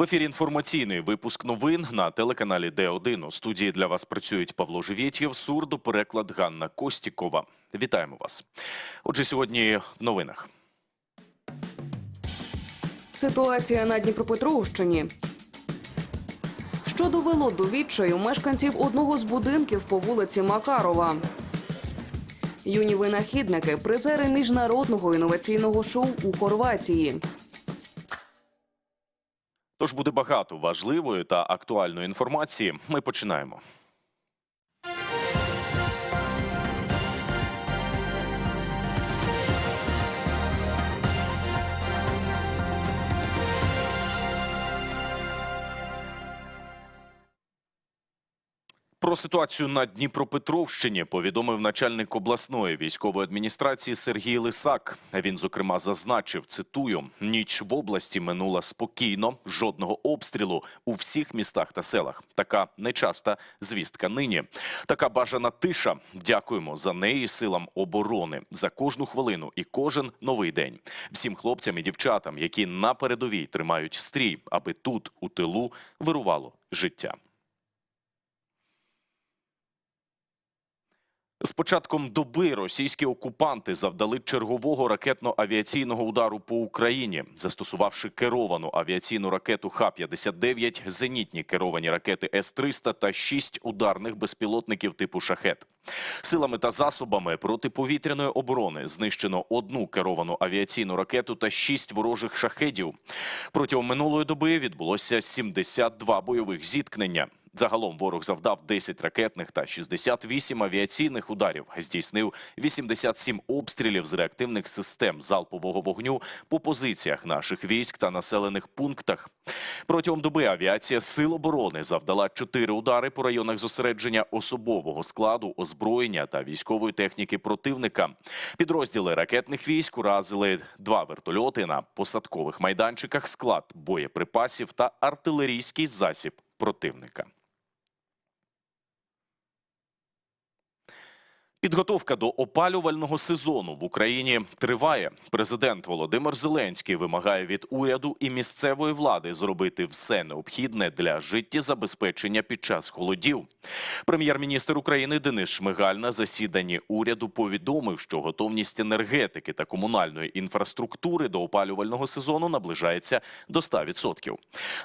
В ефірі інформаційний випуск новин на телеканалі Д1. У студії для вас працюють Павло Живєтєв, сурдопереклад Ганна Костікова. Вітаємо вас. Отже, сьогодні в новинах. Ситуація на Дніпропетровщині. Що довело до відчаю мешканців одного з будинків по вулиці Макарова. Юні винахідники, призери міжнародного інноваційного шоу у Хорватії. Тож буде багато важливої та актуальної інформації. Ми починаємо. Про ситуацію на Дніпропетровщині повідомив начальник обласної військової адміністрації Сергій Лисак. Він зокрема зазначив, цитую: ніч в області минула спокійно, жодного обстрілу у всіх містах та селах. Така нечаста звістка нині. Така бажана тиша. Дякуємо за неї силам оборони за кожну хвилину і кожен новий день. Всім хлопцям і дівчатам, які на передовій тримають стрій, аби тут у тилу вирувало життя. З початком доби російські окупанти завдали чергового ракетно-авіаційного удару по Україні, застосувавши керовану авіаційну ракету Х-59, зенітні керовані ракети С-300 та шість ударних безпілотників типу «Шахет». Силами та засобами протиповітряної оборони знищено одну керовану авіаційну ракету та шість ворожих шахедів. Протягом минулої доби відбулося 72 бойових зіткнення. Загалом ворог завдав 10 ракетних та 68 авіаційних ударів, здійснив 87 обстрілів з реактивних систем залпового вогню по позиціях наших військ та населених пунктах. Протягом доби авіація Сил оборони завдала 4 удари по районах зосередження особового складу, озброєння та військової техніки противника. Підрозділи ракетних військ уразили два вертольоти на посадкових майданчиках, склад боєприпасів та артилерійський засіб противника. Підготовка до опалювального сезону в Україні триває. Президент Володимир Зеленський вимагає від уряду і місцевої влади зробити все необхідне для життєзабезпечення під час холодів. Прем'єр-міністр України Денис Шмигаль на засіданні уряду повідомив, що готовність енергетики та комунальної інфраструктури до опалювального сезону наближається до 100%.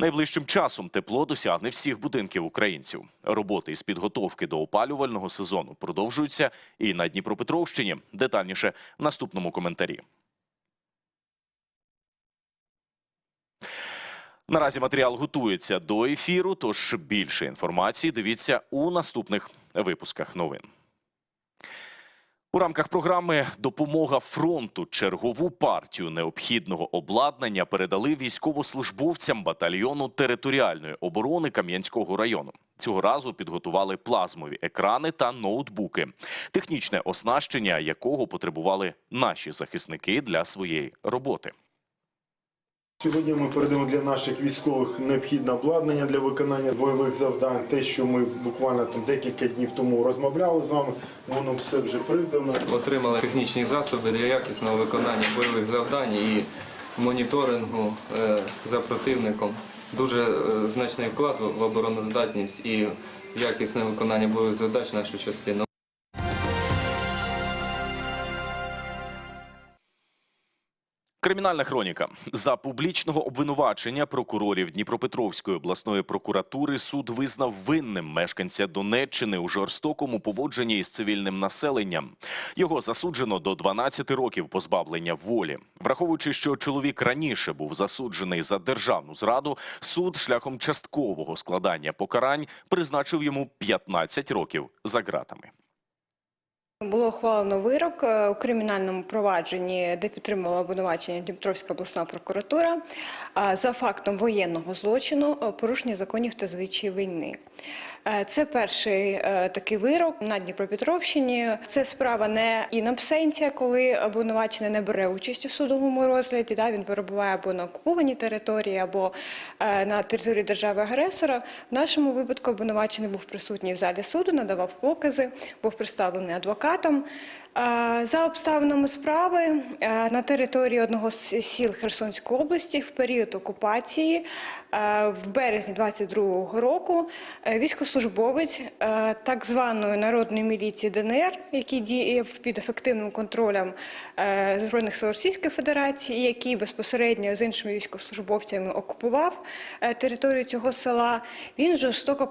Найближчим часом тепло досягне всіх будинків українців. Роботи із підготовки до опалювального сезону продовжуються і на Дніпропетровщині. Детальніше в наступному коментарі. Наразі матеріал готується до ефіру, тож більше інформації дивіться у наступних випусках новин. У рамках програми Допомога фронту чергову партію необхідного обладнання передали військовослужбовцям батальйону територіальної оборони Кам'янського району. Цього разу підготували плазмові екрани та ноутбуки, технічне оснащення якого потребували наші захисники для своєї роботи. Сьогодні ми передаємо для наших військових необхідне обладнання для виконання бойових завдань. Те, що ми буквально там декілька днів тому розмовляли з вами, воно все вже придано. Отримали технічні засоби для якісного виконання бойових завдань і моніторингу е, за противником. Дуже е, значний вклад в обороноздатність і якісне виконання бойових задач нашу частину. Кримінальна хроніка за публічного обвинувачення прокурорів Дніпропетровської обласної прокуратури суд визнав винним мешканця Донеччини у жорстокому поводженні із цивільним населенням. Його засуджено до 12 років позбавлення волі. Враховуючи, що чоловік раніше був засуджений за державну зраду, суд шляхом часткового складання покарань призначив йому 15 років за ґратами. Було ухвалено вирок е, у кримінальному провадженні, де підтримувала обвинувачення Дніпровська обласна прокуратура за фактом воєнного злочину е, порушення законів та звичаїв війни. Е, Це перший е, такий вирок на Дніпропетровщині. Це справа не інабсенція, коли обвинувачений не бере участь у судовому розгляді. Да, він перебуває або на окупованій території, або е, на території держави-агресора. В нашому випадку обвинувачений був присутній в залі суду, надавав покази, був представлений адвокатом. За обставинами справи на території одного з сіл Херсонської області в період окупації в березні 22-го року е, військовослужбовець е, так званої народної міліції ДНР, який діяв під ефективним контролем е, Збройних сил Російської Федерації, який безпосередньо з іншими військовослужбовцями окупував територію цього села, він жорстоко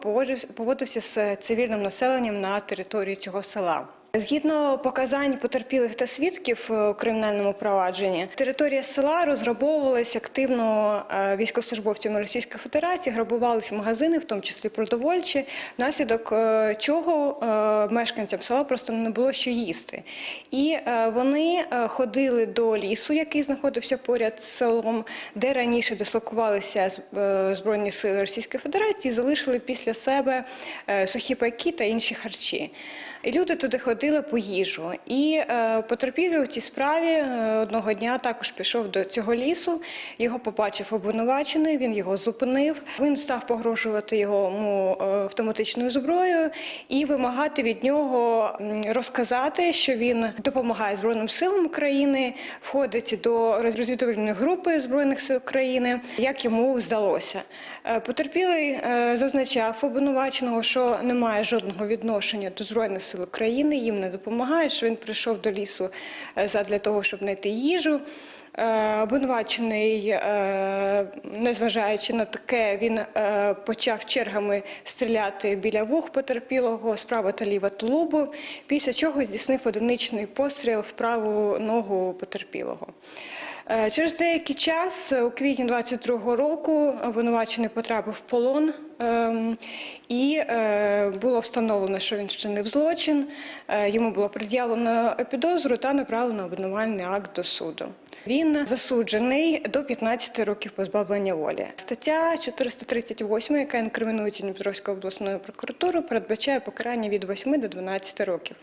поводився з цивільним населенням на території цього села. Згідно показань потерпілих та свідків е, у кримінальному провадженні, територія села розграбовувалася активно е, військовослужбовцями Російської Федерації, грабувалися магазини, в тому числі продовольчі, внаслідок е, чого мешканцям села просто не було що їсти. І вони ходили до лісу, який знаходився поряд з селом, де раніше дислокувалися Збройні сили Російської Федерації, залишили після себе сухі пайки та інші харчі. І люди туди ходили по їжу. І е, потерпілий у цій справі е, одного дня також пішов до цього лісу. Його побачив обвинувачений, він його зупинив. Він став погрожувати йому е, автоматичною зброєю і вимагати від нього розказати, що він допомагає Збройним силам України, входить до розвідувальної групи Збройних сил України, як йому здалося. Потерпілий зазначав обвинуваченого, що не має жодного відношення до Збройних сил України, їм не допомагає, що він прийшов до лісу для того, щоб знайти їжу. Е, Обвинувачений, е, незважаючи на таке, він е, почав чергами стріляти біля вух потерпілого справа та ліва тулубу, після чого здійснив одиничний постріл в праву ногу потерпілого. Е, Через деякий час, е, у квітні 22-го року, обвинувачений потрапив в полон ем, і е, було встановлено, що він вчинив злочин. Йому було пред'явлено підозру та направлено обвинувальний акт до суду. Він засуджений до 15 років позбавлення волі. Стаття 438, яка інкримінується Дніпровською обласною прокуратурою, передбачає покарання від 8 до 12 років.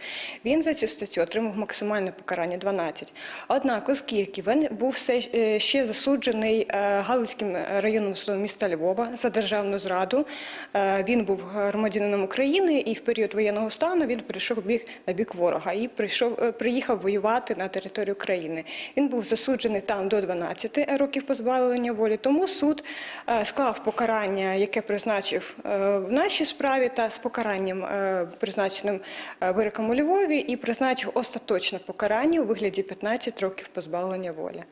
Він за цю статтю отримав максимальне покарання 12. Однак, оскільки він був все е, ще засуджений е, Галицьким районним судом міста Львова за державну зраду, е, він був громадянином України і в період воєнного стану він прийшов на бік ворога і прийшов, приїхав воювати на територію країни. Він був засуджений там до 12 років позбавлення волі. Тому суд е, склав покарання, яке призначив е, в нашій справі, та з покаранням е, призначеним вироком у Львові, і призначив остаточне покарання у вигляді 15 років позбавлення волі.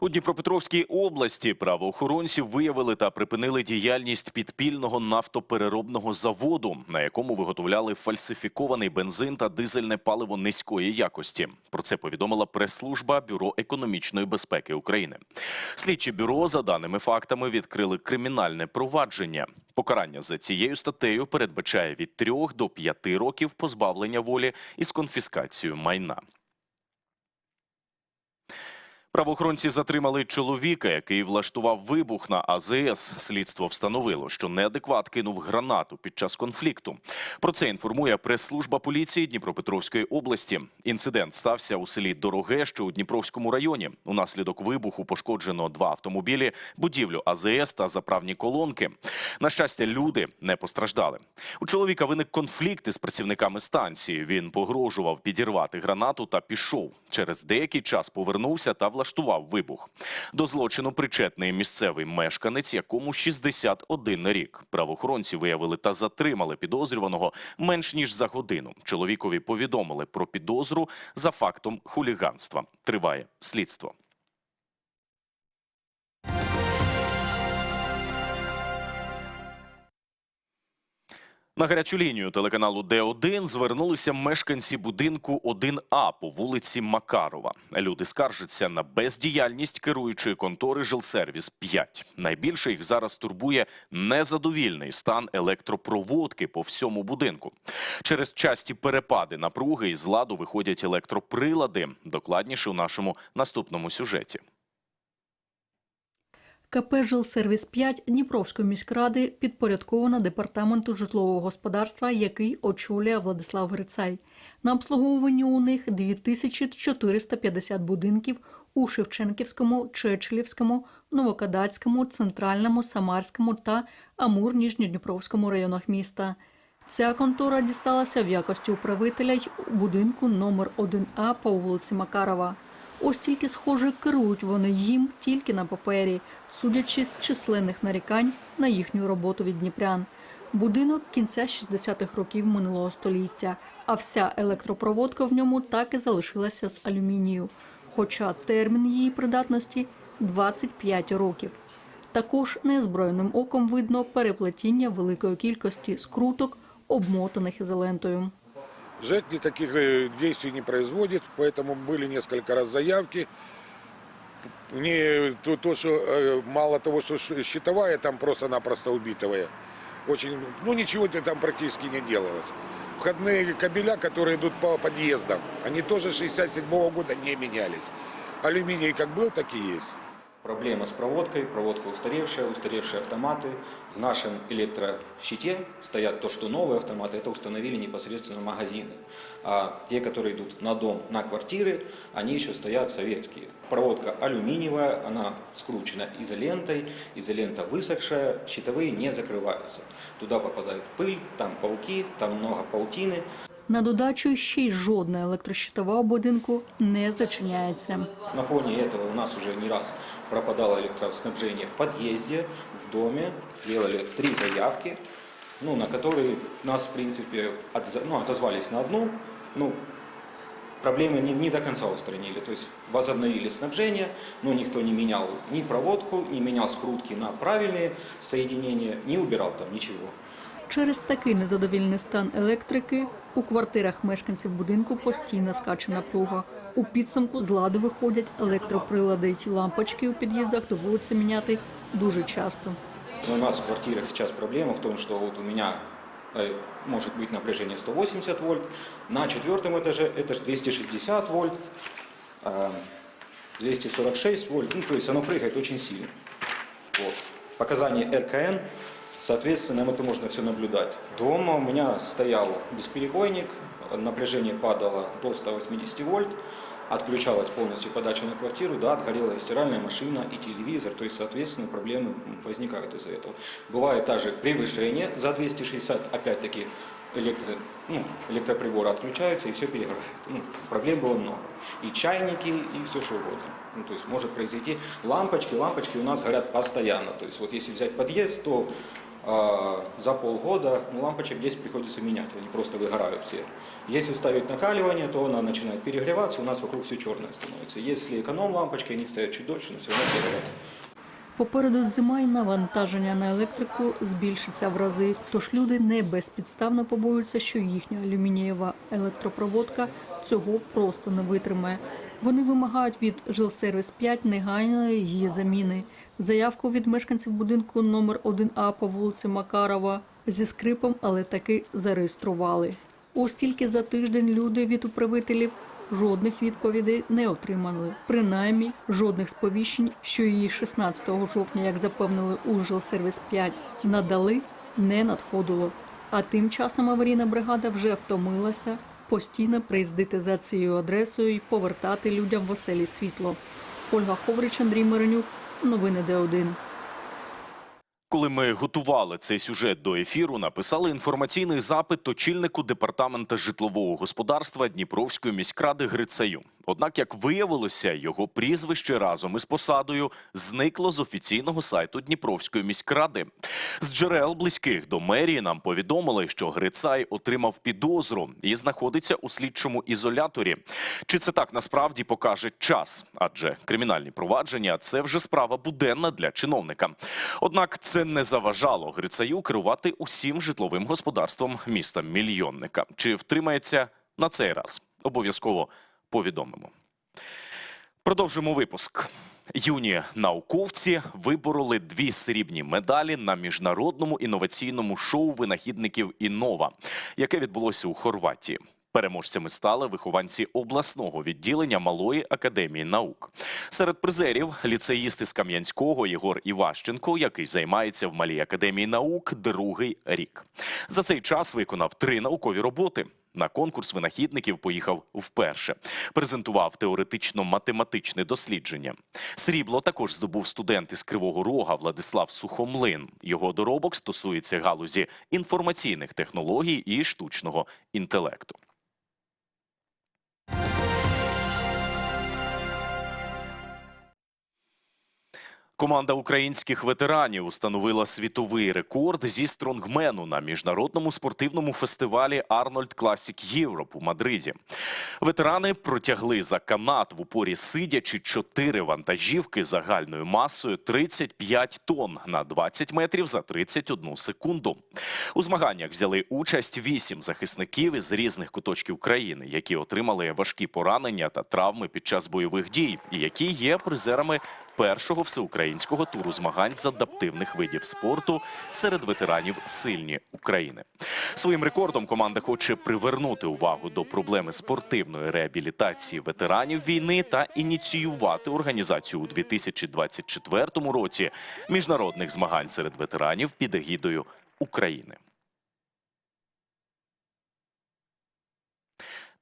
У Дніпропетровській області правоохоронці виявили та припинили діяльність підпільного нафтопереробного заводу, на якому виготовляли фальсифікований бензин та дизельне паливо низької якості. Про це повідомила прес-служба Бюро економічної безпеки України. Слідчі бюро за даними фактами відкрили кримінальне провадження. Покарання за цією статтею передбачає від 3 до 5 років позбавлення волі із конфіскацією майна. Правоохоронці затримали чоловіка, який влаштував вибух на АЗС. Слідство встановило, що неадекват кинув гранату під час конфлікту. Про це інформує прес-служба поліції Дніпропетровської області. Інцидент стався у селі Дороге, що у Дніпровському районі. Унаслідок вибуху пошкоджено два автомобілі, будівлю АЗС та заправні колонки. На щастя, люди не постраждали. У чоловіка виник конфлікт із працівниками станції. Він погрожував підірвати гранату та пішов. Через деякий час повернувся та влаштував вибух. До злочину причетний місцевий мешканець, якому 61 рік. Правоохоронці виявили та затримали підозрюваного менш ніж за годину. Чоловікові повідомили про підозру за фактом хуліганства. Триває слідство. На гарячу лінію телеканалу Д1 звернулися мешканці будинку 1А по вулиці Макарова. Люди скаржаться на бездіяльність керуючої контори Жилсервіс 5. Найбільше їх зараз турбує незадовільний стан електропроводки по всьому будинку. Через часті перепади напруги із ладу виходять електроприлади. Докладніше у нашому наступному сюжеті. КП «Жилсервіс 5 Дніпровської міськради підпорядкована департаменту житлового господарства, який очолює Владислав Грицай. На обслуговуванні у них 2450 будинків у Шевченківському, Чечелівському, Новокадацькому, Центральному, Самарському та Амур-Ніжньодніпровському районах міста. Ця контора дісталася в якості управителя й у будинку номер 1А по вулиці Макарова. Ось тільки, схоже, керують вони їм тільки на папері, судячи з численних нарікань на їхню роботу від дніпрян. Будинок кінця 60-х років минулого століття, а вся електропроводка в ньому так і залишилася з алюмінію, хоча термін її придатності 25 років. Також незброєним оком видно переплетіння великої кількості скруток, обмотаних ізолентою. ЖЭК никаких э, действий не производит, поэтому были несколько раз заявки. Не то, то что э, мало того, что ш- щитовая там просто-напросто убитая, очень, ну ничего там практически не делалось. Входные кабеля, которые идут по подъездам, они тоже 67 года не менялись. Алюминий как был, так и есть. Проблема с проводкой, проводка устаревшая, устаревшие автоматы. В нашем электрощите стоят то, что новые автоматы, это установили непосредственно магазины. А те, которые идут на дом, на квартиры, они еще стоят советские. Проводка алюминиевая, она скручена изолентой, изолента высохшая, щитовые не закрываются. Туда попадает пыль, там пауки, там много паутины. На додачу ще й жодна електрощитова у будинку не зачиняється. На фоне этого у нас уже не раз пропадало электроснабжение в подъезде, в доме. Делали три заявки, ну, на которые нас, в принципе, отза- ну, отозвались на одну. Ну, проблемы не, не до конца устранили. То есть возобновили снабжение, но никто не менял ни проводку, не менял скрутки на правильные соединения, не убирал там ничего. Через такий незадовільний стан електрики у квартирах мешканців будинку постійно скаче напруга. У підсумку з ладу виходять електроприлади й лампочки у під'їздах доводиться міняти дуже часто. Но у нас в квартирах сейчас проблема в том, что вот у меня э, может быть напряжение 180 вольт, на четвертом этаже это же 260 вольт, а 246 вольт, ну то есть оно прыгает очень сильно. Вот. Показания РКН, соответственно, это можно все наблюдать. Дома у меня стоял бесперебойник, напряжение падало до 180 вольт, отключалась полностью подача на квартиру, да, отгорела и стиральная машина, и телевизор, то есть, соответственно, проблемы возникают из-за этого. Бывает также превышение за 260, опять-таки, электро, ну, электроприборы отключаются и все перегорает. Ну, проблем было много. И чайники, и все что угодно. Ну, то есть может произойти лампочки, лампочки у нас горят постоянно. То есть вот если взять подъезд, то за полгода ну, лампочек 10 приходится менять, они просто выгорают все. Если ставить накаливание, то она начинает перегреваться, у нас вокруг все черное становится. Если эконом-лампочки, они стоят чуть дольше, но все равно все горят. Попереду зима і навантаження на електрику збільшиться в рази, тож люди не безпідставно побоюються, що їхня алюмінієва електропроводка цього просто не витримає. Вони вимагають від Жилсервіс 5 негайної її заміни. Заявку від мешканців будинку номер 1А по вулиці Макарова зі скрипом, але таки зареєстрували. Ось тільки за тиждень люди від управителів жодних відповідей не отримали. Принаймні, жодних сповіщень, що її 16 жовтня, як запевнили у Жилсервіс 5, надали, не надходило. А тим часом аварійна бригада вже втомилася постійно приїздити за цією адресою і повертати людям в оселі світло. Ольга Ховрич, Андрій Миронюк. Новини Д1. Коли ми готували цей сюжет до ефіру, написали інформаційний запит очільнику департамента житлового господарства Дніпровської міськради Грицею. Однак, як виявилося, його прізвище разом із посадою зникло з офіційного сайту Дніпровської міськради. З джерел близьких до мерії нам повідомили, що Грицай отримав підозру і знаходиться у слідчому ізоляторі. Чи це так насправді покаже час? Адже кримінальні провадження це вже справа буденна для чиновника. Однак це не заважало Грицаю керувати усім житловим господарством міста мільйонника. Чи втримається на цей раз? Обов'язково повідомимо. Продовжимо випуск. Юні науковці вибороли дві срібні медалі на міжнародному інноваційному шоу винахідників Іннова, яке відбулося у Хорватії. Переможцями стали вихованці обласного відділення Малої академії наук. Серед призерів ліцеїсти з Кам'янського Єгор Іващенко, який займається в Малій академії наук другий рік. За цей час виконав три наукові роботи. На конкурс винахідників поїхав вперше. Презентував теоретично-математичне дослідження. Срібло також здобув студент із Кривого Рога Владислав Сухомлин. Його доробок стосується галузі інформаційних технологій і штучного інтелекту. Команда українських ветеранів установила світовий рекорд зі стронгмену на міжнародному спортивному фестивалі Arnold Classic Europe у Мадриді. Ветерани протягли за канат в упорі сидячи чотири вантажівки загальною масою 35 тонн на 20 метрів за 31 секунду. У змаганнях взяли участь вісім захисників із різних куточків країни, які отримали важкі поранення та травми під час бойових дій, і які є призерами першого всеукраїнського туру змагань з адаптивних видів спорту серед ветеранів сильні України. Своїм рекордом команда хоче привернути увагу до проблеми спортивної реабілітації ветеранів війни та ініціювати організацію у 2024 році міжнародних змагань серед ветеранів під егідою України.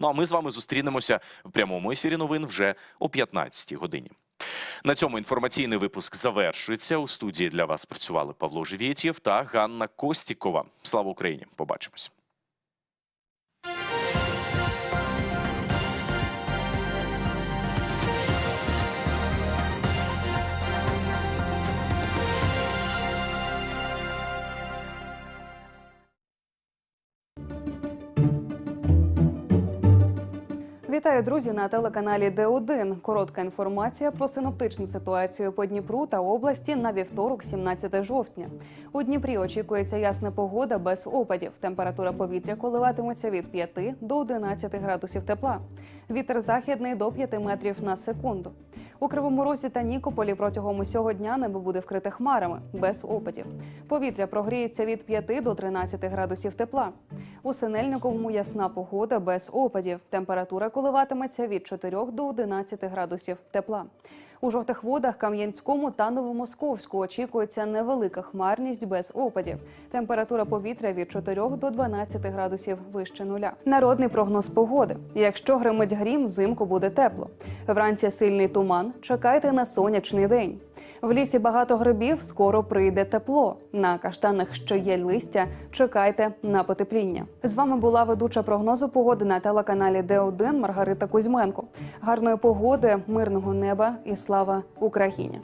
Ну а ми з вами зустрінемося в прямому ефірі новин вже о 15-й годині. На цьому інформаційний випуск завершується. У студії для вас працювали Павло Живєтєв та Ганна Костікова. Слава Україні! Побачимось. Вітаю, друзі, на телеканалі Д1. Коротка інформація про синоптичну ситуацію по Дніпру та області на вівторок, 17 жовтня. У Дніпрі очікується ясна погода без опадів. Температура повітря коливатиметься від 5 до 11 градусів тепла. Вітер західний до 5 метрів на секунду. У Кривому Розі та Нікополі протягом усього дня небо буде вкрите хмарами без опадів. Повітря прогріється від 5 до 13 градусів тепла. У Синельниковому ясна погода без опадів. Температура коливатиметься від 4 до 11 градусів тепла. У жовтих водах Кам'янському та Новомосковську очікується невелика хмарність без опадів. Температура повітря від 4 до 12 градусів вище нуля. Народний прогноз погоди. Якщо гримить грім, взимку буде тепло. Вранці сильний туман. Чекайте на сонячний день. В лісі багато грибів, скоро прийде тепло. На каштанах, що є листя, чекайте на потепління. З вами була ведуча прогнозу погоди на телеканалі Д1 Маргарита Кузьменко. Гарної погоди, мирного неба і слава Україні!